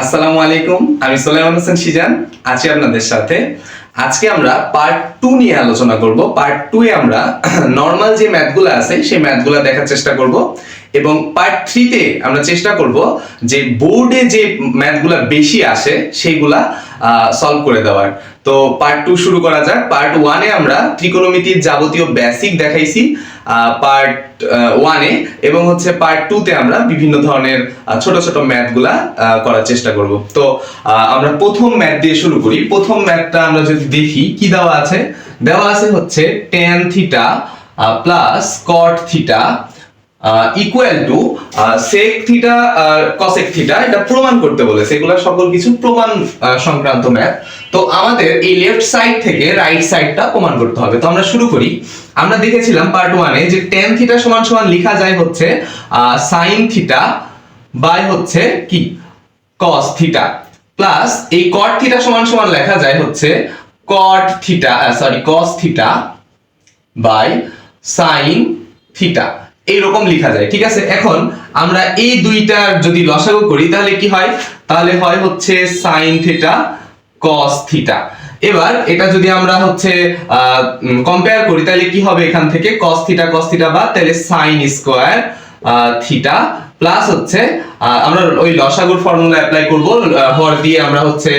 আসসালামু আলাইকুম, আমি সোলাইমান হোসেন সিজান আছি আপনাদের সাথে। আজকে আমরা পার্ট টু নিয়ে আলোচনা করব। পার্ট টু এ আমরা নর্মাল যে ম্যাথগুলো আছে, সেই ম্যাথগুলো দেখার চেষ্টা করব। এবং পার্ট থ্রিতে আমরা চেষ্টা করব যে বোর্ডে যে ম্যাথগুলো বেশি আসে সেইগুলা সলভ করে দেওয়ার। তো পার্ট টু শুরু করা যাক। পার্ট ওয়ানে আমরা ত্রিকোণমিতির যাবতীয় বেসিক দেখাইছি পার্ট ওয়ানে এবং হচ্ছে পার্ট টুতে আমরা বিভিন্ন ধরনের ছোট ছোট ম্যাথগুলা করার চেষ্টা করব। তো আমরা প্রথম ম্যাথ দিয়ে শুরু করি। প্রথম ম্যাথটা আমরা যদি দেখি, কি দেওয়া আছে? দেওয়া আছে হচ্ছে tan theta plus cot theta equal to sec theta R cosec theta এটা প্রমাণ করতে বলেছে এগুলা সকল কিছু প্রমাণ সংক্রান্ত ম্যাথ তো আমাদের এই লেফট সাইড থেকে রাইট সাইডটা প্রমাণ করতে হবে। তো আমরা শুরু করি। আমরা দেখেছিলাম পার্ট ওয়ানে যে tan থিটা সমান সমান লেখা যায় হচ্ছে সাইন থিটা বাই হচ্ছে কি? cos থিটা প্লাস এই cot থিটা সমান সমান লেখা যায় হচ্ছে cot theta sorry cos theta by sine theta এইরকম লেখা যায়, ঠিক আছে? এখন আমরা এই দুইটার যদি লসাগু করি, তাহলে কি হয়? তাহলে হয় হচ্ছে সাইন থিটা কস থিটা এবার এটা যদি আমরা হচ্ছে কম্পেয়ার করি, তাহলে কি হবে এখান থেকে? কস থিটা কস থিটা বাদ, তাহলে সাইন স্কোয়ার থিটা প্লাস হচ্ছে আমরা ওই লসাগুর ফর্মুলা অ্যাপ্লাই করব হর দিয়ে আমরা হচ্ছে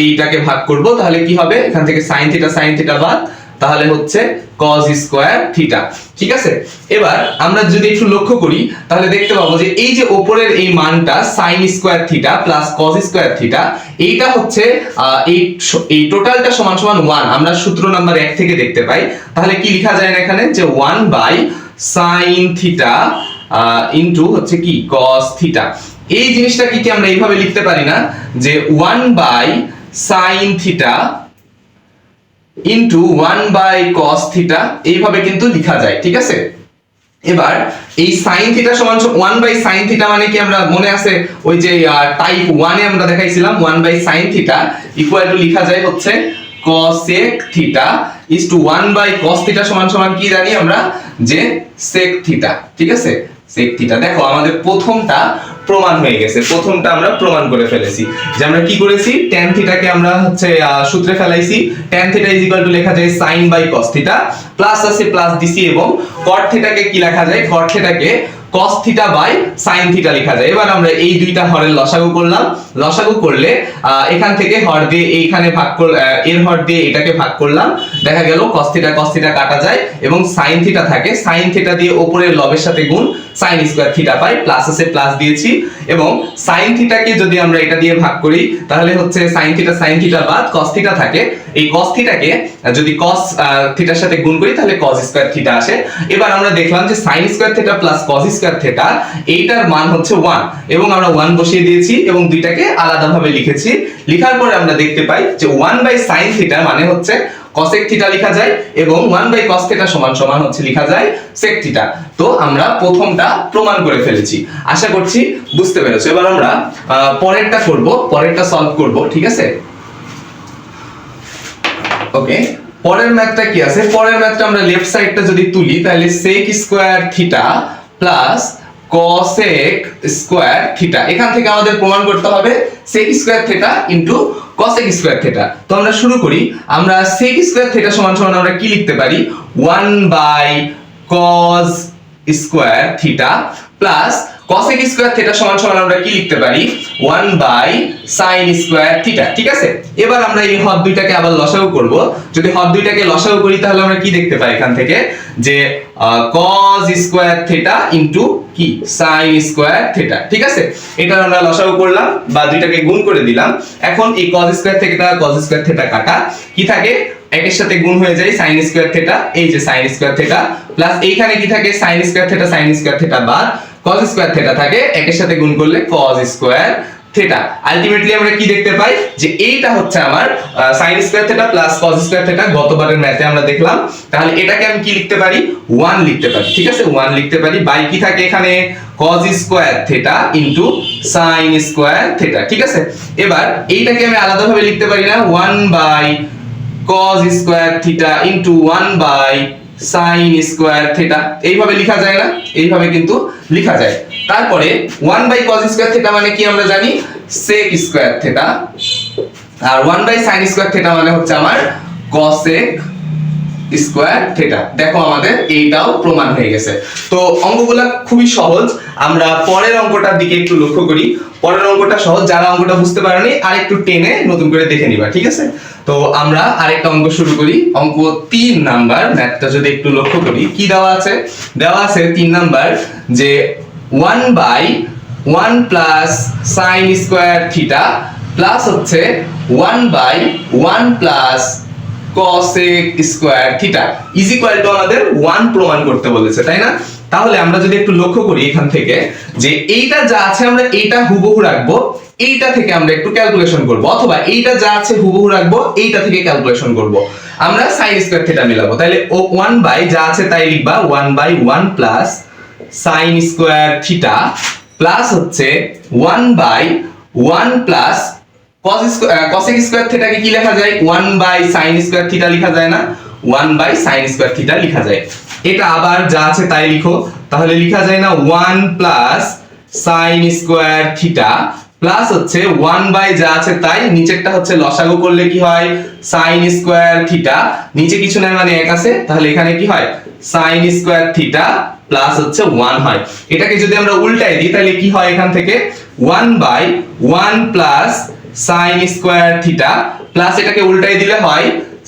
এইটাকে ভাগ করব, তাহলে কি হবে? এখান থেকে সাইন থিটা সাইন থিটা বাদ তাহলে হচ্ছে cos স্কোয়ার থিটা ঠিক আছে? এবার আমরা যদি একটু লক্ষ্য করি, তাহলে দেখতে পাবো যে এই যে উপরের এই মানটা sin square theta plus cos square theta এইটা হচ্ছে এই এই টোটালটা সমান সমান 1 আমরা সূত্র নাম্বার 1 থেকে দেখতে পাই। তাহলে কি লেখা যায় না এখানে? যে 1 বাই sin থিটা ইনটু হচ্ছে কি? cos থিটা এই জিনিসটাকে কি আমরা এইভাবে লিখতে পারি না? যে 1 by sin theta into one by cos theta এইভাবে কিন্তু লিখা যায়, ঠিক আছে? এবার এই সাইন থিটা সমান ওয়ান বাই সাইন থিটা মানে কি আমরা, মনে আছে? ওই যে টাইপ ওয়ানে আমরা দেখাইছিলাম one by sine theta equal to লেখা যায় হচ্ছে cosec theta is to one by cos theta সমান সমান কি জানি আমরা? যে sec থিটা ঠিক আছে? sec থিটা দেখো, আমাদের প্রথমটা প্রমাণ হয়ে গেছে। প্রথমটা আমরা প্রমাণ করে ফেলেছি। যে আমরা কি করেছি? tan থিটাকে আমরা হচ্ছে সূত্রে ফেলাইছি। tan theta is equal to লেখা যায় sin by cos theta plus আছে প্লাস দিছি এবং cot থিটাকে কি লেখা যায়? cot থিটাকে cos theta by sin theta লেখা যায়। এবার আমরা এই দুইটা হরের লসাগু করলাম। লসাগু করলে এখান থেকে হর দিয়ে এইখানে ভাগ এর হর দিয়ে এটাকে ভাগ করলাম। দেখা গেল cos থিটা cos থিটা কাটা যায় এবং sin থিটা থাকে। sin থিটা দিয়ে উপরের লবের সাথে গুণ sin square theta pi plus আছে প্লাস দিয়েছি। এবং sin থিটাকে যদি আমরা এটা দিয়ে ভাগ করি, তাহলে হচ্ছে sin থিটা sin থিটা বাদ cos থিটা থাকে। এই cos থিটাকে যদি cos থিটার সাথে গুণ করি, তাহলে cos স্কয়ার থিটা আসে। এবার আমরা দেখলাম যে sin square theta plus cos theta এইটার মান হচ্ছে 1 এবং আমরা 1 বসিয়ে দিয়েছি এবং দুইটাকে আলাদাভাবে লিখেছি। লেখার পরে আমরা দেখতে পাই যে 1 বাই sin থিটা মানে হচ্ছে cosec থিটা লেখা যায় এবং 1 বাই cos থিটা সমান সমান হচ্ছে লেখা যায় sec থিটা তো আমরা প্রথমটা প্রমাণ করে ফেলেছি। আশা করছি বুঝতে পেরেছ। এবার আমরা পরেরটা করব, পরেরটা সলভ করব, ঠিক আছে? ওকে পরের ম্যাথটা কি আছে? পরের ম্যাথটা আমরা লেফট সাইডটা যদি তুলি, তাহলে sec square theta plus cosec square theta এখান থেকে আমাদের প্রমাণ করতে হবে sec square theta into cosec square theta তো আমরা শুরু করি। আমরা সেক স্কোয়ার থিটা সমান সমান আমরা কি লিখতে পারি? 1 by cos square theta plus cosec square theta সমান সমান আমরা কি লিখতে পারি? One by sine square theta, ঠিক আছে? এবার আমরা এই হর দুইটাকে আবার লসাগু করব। যদি হর দুইটাকে লসাগু করি, তাহলে আমরা কি দেখতে পাই এখান থেকে? যে cos স্কয়ার থিটা ইনটু কি? সাইন স্কোয়ার থিটা, ঠিক আছে? এটা আমরা লসাগু করলাম বা দুইটাকে গুণ করে দিলাম। এখন এই cos square theta cos square theta কাটা। কি থাকে? একের সাথে গুণ হয়ে যায় sin স্কয়ার থিটা এই যে sin স্কয়ার থিটা প্লাস এইখানে কি থাকে? sin square theta sine square theta বাদ, cos স্কয়ার থিটা থাকে, একের সাথে গুণ করলে cos স্কয়ার থিটা আলটিমেটলি আমরা কি দেখতে পাই? যে এইটা হচ্ছে আমার sin square theta plus cos square theta গতবারের ম্যাথে আমরা দেখলাম। তাহলে এটাকে আমি কি লিখতে পারি? 1 লিখতে পারি। ঠিক আছে? 1 লিখতে পারি। বাই কি থাকে এখানে? cos square theta into sin square theta ঠিক আছে? এবার এইটাকে আমি আলাদাভাবে লিখতে পারি না? 1 by cos square theta into 1 by sin square theta এইভাবে লেখা যায় না? এইভাবে কিন্তু লেখা যায়। তারপরে 1 বাই cos স্কয়ার থিটা মানে কি আমরা জানি? Sec square theta R one by sine square theta মানে হচ্ছে আমার কসেক স্কোয়ার থেটা দেখো আমাদের এইটাও প্রমাণ হয়ে গেছে। তো অঙ্কগুলা খুবই সহজ। আমরা পরের অঙ্কটার দিকে একটু লক্ষ্য করি। পরের অঙ্কটা সহজ, যারা অঙ্কটা বুঝতে পারেনি আর একটু টেনে নতুন করে দেখে নিবা, ঠিক আছে? তো আমরা আরেকটা অঙ্ক শুরু করি। অঙ্ক তিন নাম্বার, ম্যাথটা যদি একটু লক্ষ্য করি, কি দেওয়া আছে? দেওয়া আছে তিন নাম্বার যে one by one plus sine square theta plus হচ্ছে one by one plus cosec square theta is equal to আমাদের 1 প্রমাণ করতে বলেছে, তাই না? তাহলে আমরা যদি একটু লক্ষ্য করি এখান থেকে, যে এইটা যা আছে আমরা এইটা হুবহু রাখব, এইটা থেকে আমরা একটু ক্যালকুলেশন করব, অথবা এইটা যা আছে হুবহু রাখব, এইটা থেকে ক্যালকুলেশন করব। আমরা sin স্কয়ার থিটা মিলাবো তাহলে ও 1 বাই যা আছে তাই লিখবা 1 by 1 plus sin square theta plus হচ্ছে 1 by 1 plus cos cosec square থিটাকে কি লেখা যায়? 1 বাই sin স্কয়ার থিটা লেখা যায় না। 1 বাই sin স্কয়ার থিটা লেখা যায়। এটা আবার যা আছে তাই লিখো। তাহলে লেখা যায় না 1 plus sin square theta plus হচ্ছে 1 বাই যা আছে তাই, নিচেরটা হচ্ছে লসাগু করলে কি হয়? sin স্কয়ার থিটা নিচে কিছু নাই মানে এক আছে। তাহলে এখানে কি হয়? sin স্কয়ার থিটা প্লাস হচ্ছে 1 হয়। এটাকে যদি আমরা উল্টাই দিই, তাহলে কি হয় এখান থেকে? 1 by 1 plus sin square theta plus এটাকে উল্টাই দিলে হয়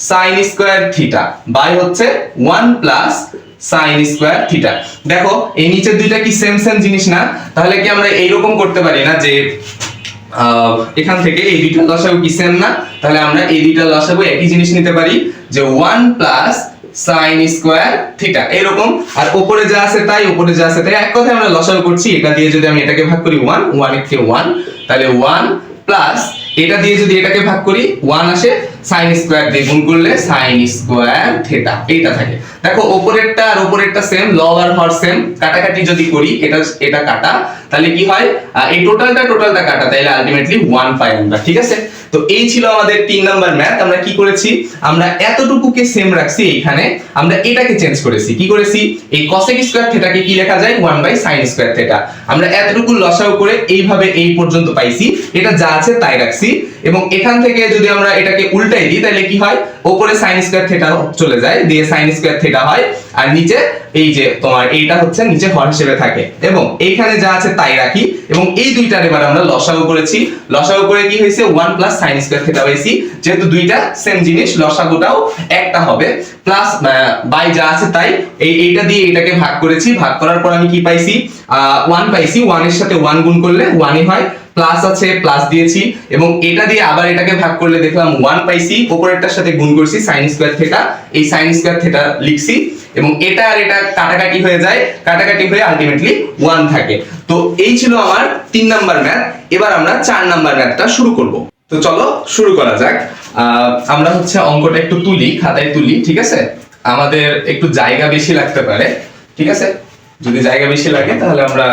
sin স্কয়ার থিটা বাই হচ্ছে 1 প্লাস sin স্কয়ার থিটা দেখো, এই নিচের দুইটা কি সেম সেম জিনিস না? তাহলে কি আমরা এইরকম করতে পারি না যে এখান থেকে এই দুইটা লসাগু কি সেম না? তাহলে আমরা এই দুইটা লসাগু একই জিনিস নিতে পারি যে 1 প্লাস sin স্কয়ার থিটা এরকম, আর উপরে যা আছে তাই উপরে যা আছে তাই। এক কথায় আমরা লসাগু করছি, এটা দিয়ে যদি আমি এটাকে ভাগ করি 1 1 এর থেকে 1 তাহলে 1 প্লাস এটা দিয়ে যদি এটাকে ভাগ করি 1 আসে sin স্কয়ার দিয়ে গুণ করলে sin স্কোয়ার থেটা এইটা থাকে। দেখো, ওপরেরটা আর ওপরেরটা সেম লব আর হর সেম কাটাকাটি যদি করি, এটা এটা কাটা, তাহলে কি হয়? এই টোটালটা টোটালটা কাটা, তাহলে আলটিমেটলি ওয়ান পাই আমরা, ঠিক আছে? তো এই ছিল আমাদের তিন নাম্বার ম্যাথ আমরা কি করেছি? আমরা এতটুকুকে সেম রাখছি এখানে আমরা এটাকে চেঞ্জ করেছি। কি করেছি? এই cosec স্কয়ার থিটাকে কি লেখা যায়? 1 বাই sin স্কয়ার থিটা আমরা এতটুকু লসাও করে এইভাবে এই পর্যন্ত পাইছি, এটা যা আছে তাই রাখছি। এবং এখান থেকে যদি আমরা এটাকে উল্টাই দিই, তাহলে কি হয়? উপরে sin স্কয়ার থিটা চলে যায়, দিয়ে সাইন স্কয়ার থিটা হয়, আর নিচে এই যে তোমার এইটা হচ্ছে নিচে হর হিসেবে থাকে। এবং এইখানে যা আছে তাই রাখি। এবং এই দুইটার এবার আমরা লসাগু করেছি। লসাগু করে কি হয়েছে? 1 প্লাস sin স্কয়ার থিটা হয়েছি। যেহেতু দুইটা সেম জিনিস, লসাগুটাও একটা হবে। প্লাস বাই যা আছে তাই, এই, এইটা দিয়ে এটাকে ভাগ করেছি। ভাগ করার পর আমি কি পাইছি? ওয়ান পাইছি। ওয়ানের সাথে ওয়ান গুণ করলে ওয়ানই হয়। প্লাস আছে প্লাস দিয়েছি। এবং এটা দিয়ে আবার এটাকে ভাগ করলে দেখলাম ওয়ান পাইছি উপরেরটার সাথে গুণ করছি সাইন স্কোয়ার থেটা এই সাইন স্কোয়ার থেটা লিখছি। এবং এটা আর এটা কাটাকাটি হয়ে যায়। কাটাকাটি হয়ে আলটিমেটলি ওয়ান থাকে। তো এই ছিল আমার তিন নাম্বার ম্যাথ এবার আমরা চার নাম্বার ম্যাথটা শুরু করব। তো চলো শুরু করা যাক। আমরা হচ্ছে অঙ্কটা একটু তুলি, খাতায় তুলি, ঠিক আছে? আমাদের একটু জায়গা বেশি লাগতে পারে, ঠিক আছে? যদি জায়গা বেশি লাগে তাহলে আমরা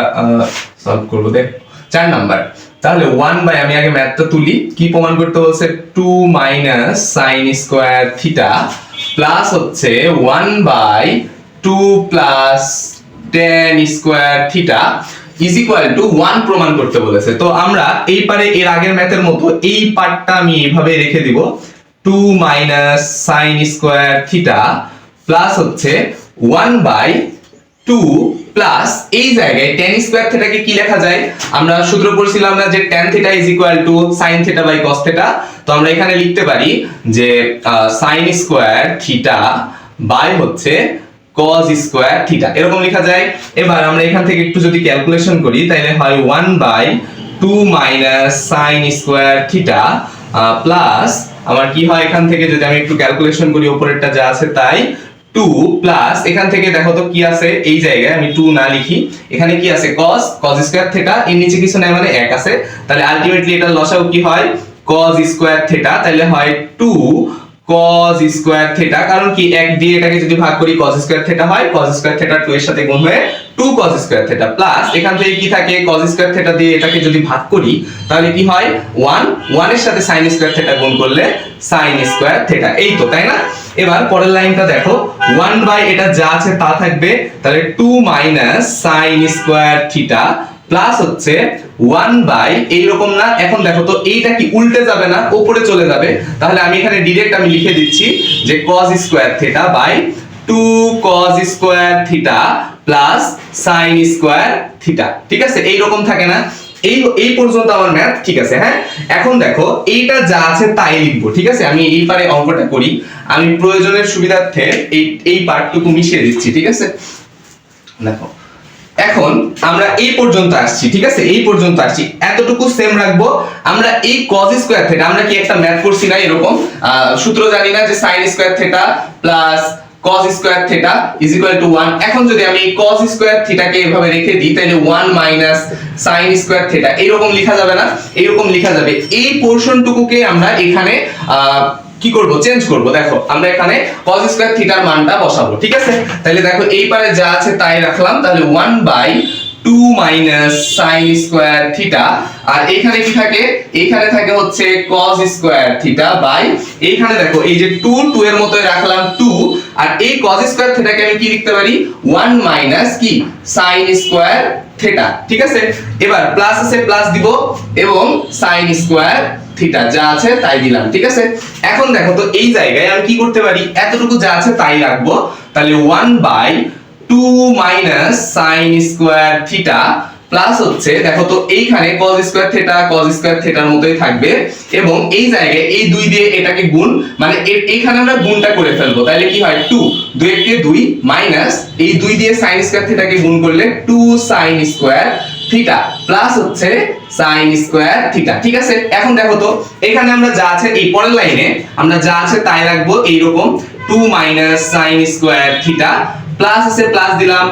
সলভ করব। দেখ, চার নাম্বার তাহলে ওয়ান বাই আমি আগে ম্যাথটা তুলি। কি প্রমাণ করতে বলছে? Two minus sine square theta plus হচ্ছে one by two plus tan square theta is equal to one প্রমাণ করতে বলেছে। তো আমরা এই পারে এর আগের ম্যাথের মতো এই পার্টটা আমি এইভাবে রেখে দিব। Two minus sine square theta plus হচ্ছে ওয়ান বাই টু প্লাস এই জায়গায় টেন স্কোয়ার থেটাকে কি লেখা যায়? আমরা সূত্র পড়ছিলাম না যে tan theta is equal to sine theta by cos theta তো আমরা এখানে লিখতে পারি যে সাইন স্কোয়ার থিটা বাই হচ্ছে cos স্কোয়ার থিটা এরকম লেখা যায়। এবার আমরা এখান থেকে একটু যদি ক্যালকুলেশন করি তাহলে হয় one by two minus sine square theta plus আমার কি হয় এখান থেকে? যদি আমি একটু ক্যালকুলেশন করি উপরেরটা যা আছে তাই। টু প্লাস এখান থেকে দেখো তো কি আছে? এই জায়গায় আমি টু না লিখি। এখানে কি আছে? cos cos স্কয়ার থিটা এর নিচে কিছু নাই মানে এক আছে। তাহলে আলটিমেটলি এটা লসাগু কি হয়? cos স্কয়ার থিটা তাহলে হয় টু cos স্কয়ার থিটা কারণ কি? এক দিয়ে এটাকে যদি ভাগ করি, cos স্কয়ার থিটা হয়, cos স্কয়ার থিটা 2 এর সাথে গুণ হয়ে 2 cos স্কয়ার থিটা প্লাস এখান থেকে কি থাকে? cos স্কয়ার থিটা দিয়ে এটাকে যদি ভাগ করি, তাহলে কি হয়? 1 1 এর সাথে sin স্কয়ার থিটা গুণ করলে sin স্কয়ার থিটা এই তো, তাই না? এবার পরের লাইনটা দেখো। 1 বাই এটা যা আছে তা থাকবে, তাহলে 2 minus sine square theta plus হচ্ছে ওয়ান বাই এইরকম না। এখন দেখো তো এইটা কি উল্টে যাবে না উপরে চলে যাবে। তাহলে আমি এখানে ডিরেক্ট আমি লিখে দিচ্ছি যে cos square theta by two cos square theta plus sine square theta ঠিক আছে? এইরকম থাকে না। এই এই পর্যন্ত আমার ম্যাথ ঠিক আছে হ্যাঁ? এখন দেখো, এইটা যা আছে তাই লিখব, ঠিক আছে? আমি এই পারে অঙ্কটা করি। আমি প্রয়োজনের সুবিধার্থে এই এই পার্টটুকু মিশিয়ে দিচ্ছি, ঠিক আছে? দেখো, এখন আমরা এই পর্যন্ত আসছি, ঠিক আছে? এই পর্যন্ত আসছি। এতটুকু সেম রাখব। আমরা এই কজ স্কোয়ার থিটা আমরা কি একটা ম্যাথ করছি না এরকম? সূত্র জানি না যে sine square theta plus cos square theta is equal to 1 এখন যদি আমি cos স্কোয়ার থিটাকে এভাবে রেখে দিই, তাহলে 1 মাইনাস sin স্কোয়ার থিটা এরকম লেখা যাবে না, এরকম লেখা যাবে। এই পোরশনটুকুকে আমরা এখানে কি করব? চেঞ্জ করব। দেখো, আমরা এখানে cos স্কয়ার থিটার মানটা বসাবো, ঠিক আছে? তাহলে দেখো, এই পারে যা আছে তাই রাখলাম। তাহলে 1 by 2 minus sin square theta আর এখানে কি থাকে? এখানে থাকে হচ্ছে cos স্কয়ার থিটা বাই এইখানে দেখো, এই যে 2 2 এর মতোই রাখলাম 2 আর এই cos স্কয়ার থিটাকে আমি কি লিখতে পারি? 1 মাইনাস কি? sin স্কয়ার থিটা ঠিক আছে? এবার প্লাস আছে প্লাস দিব এবং sin স্কয়ার থিটা যা আছে তাই দিলাম, ঠিক আছে? এখন দেখো তো এই জায়গায় আমি কি করতে পারি? এতটুকু যা আছে তাই রাখব। তাহলে 1 by 2 minus sin square theta plus হচ্ছে, দেখো তো এইখানে cos square theta cos square থিটার মতোই থাকবে এবং এই জায়গায় এই দুই দিয়ে এটাকে গুণ মানে এইখানে আমরা গুণটা করে ফেলব। তাহলে কি হয়? 2 দুই একে 2 মাইনাস এই দুই দিয়ে sin স্কয়ার থিটাকে গুণ করলে 2 sin স্কয়ার থিটা প্লাস হচ্ছে sin স্কয়ার থিটা ঠিক আছে? এখন দেখো তো, এখানে আমরা যা আছে এই পরের লাইনে আমরা যা আছে তাই রাখব এইরকম। 2 minus sin square theta plus আছে প্লাস দিলাম।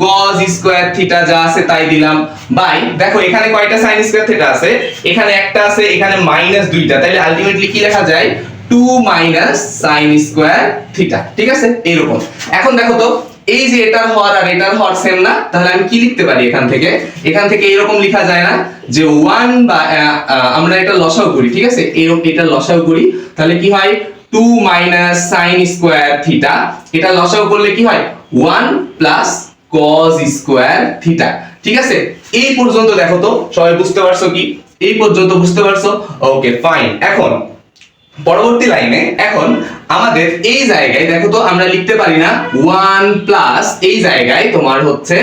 Cos স্কয়ার থিটা যা আছে তাই দিলাম। বাই, দেখো এখানে কয়টা sin স্কয়ার থিটা আছে? এখানে একটা আছে, এখানে মাইনাস দুইটা। তাহলে আলটিমেটলি কি লেখা যায়? 2 মাইনাস sin স্কয়ার থিটা ঠিক আছে? এরকম। এখন দেখো তো, এই যে এটার হর আর এটার হর সেম না, তাহলে আমি কি লিখতে পারি এখান থেকে? এখান থেকে এরকম লেখা যায় না যে 1 বা আমরা এটা লসাও করি, ঠিক আছে? এরকম এটা লসাও করি, তাহলে কি হয়? 2 মাইনাস sin স্কয়ার থিটা এটা লসাও করলে কি হয়? 1 প্লাস cos স্কয়ার থিটা ঠিক আছে? এই পর্যন্ত দেখো তো, সবাই বুঝতে পারছ কি? এই পর্যন্ত বুঝতে পারছ? ওকে ফাইন এখন পরবর্তী লাইনে এখন আমাদের এই জায়গায়, দেখো তো আমরা লিখতে পারি না 1 প্লাস এই জায়গায় তোমার হচ্ছে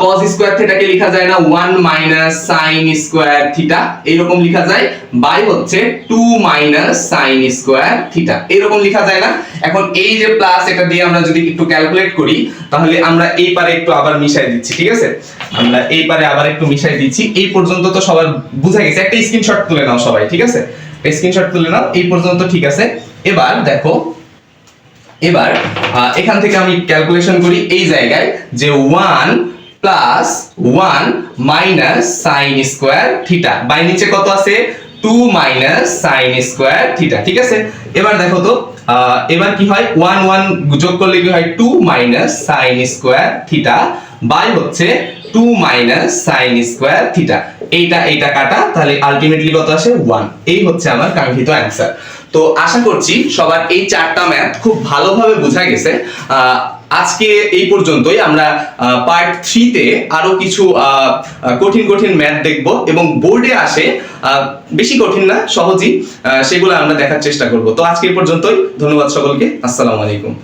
cos স্কয়ার থিটাকে লেখা যায় না 1 মাইনাস sin স্কয়ার থিটা এরকম লেখা যায় বাই হচ্ছে 2 মাইনাস sin স্কয়ার থিটা এরকম লেখা যায় না। এখন এই যে প্লাস এটা দিয়ে আমরা যদি একটু ক্যালকুলেট করি, তাহলে আমরা এই পারে একটু আবার মিশাই দিচ্ছি, ঠিক আছে? আমরা এই পারে আবার একটু মিশাই দিচ্ছি, এই পর্যন্ত তো সবার বুঝা গেছে, একটা স্ক্রিনশট তুলে নাও সবাই, ঠিক আছে? স্ক্রিনশট তুলে নাও, এই পর্যন্ত ঠিক আছে। এবার দেখো, এবার এখান থেকে আমি ক্যালকুলেশন করি এই জায়গায় যে 1 plus 1 minus sine square theta by নিচে কত আছে? 2 মাইনাস সাইন স্কোয়ার থিটা ঠিক আছে? এবার দেখো তো এবার কি হয়? 1 1 যোগ করলে কি হয়? 2 minus sine square theta by হচ্ছে 2 মাইনাস সাইন স্কোয়ার থিটা। এইটা এইটা কাটা, তাহলে আলটিমেটলি কত আসে? 1 এই হচ্ছে আমার কাঙ্ক্ষিত অ্যান্সার তো আশা করছি সবার এই চারটা ম্যাথ খুব ভালোভাবে বোঝা গেছে। আজকে এই পর্যন্তই আমরা পার্ট থ্রিতে আরও কিছু কঠিন কঠিন ম্যাথ দেখব এবং বোর্ডে আসে বেশি কঠিন না, সহজই সেগুলো আমরা দেখার চেষ্টা করব। তো আজকে এই পর্যন্তই। ধন্যবাদ সকলকে। আসসালামু আলাইকুম।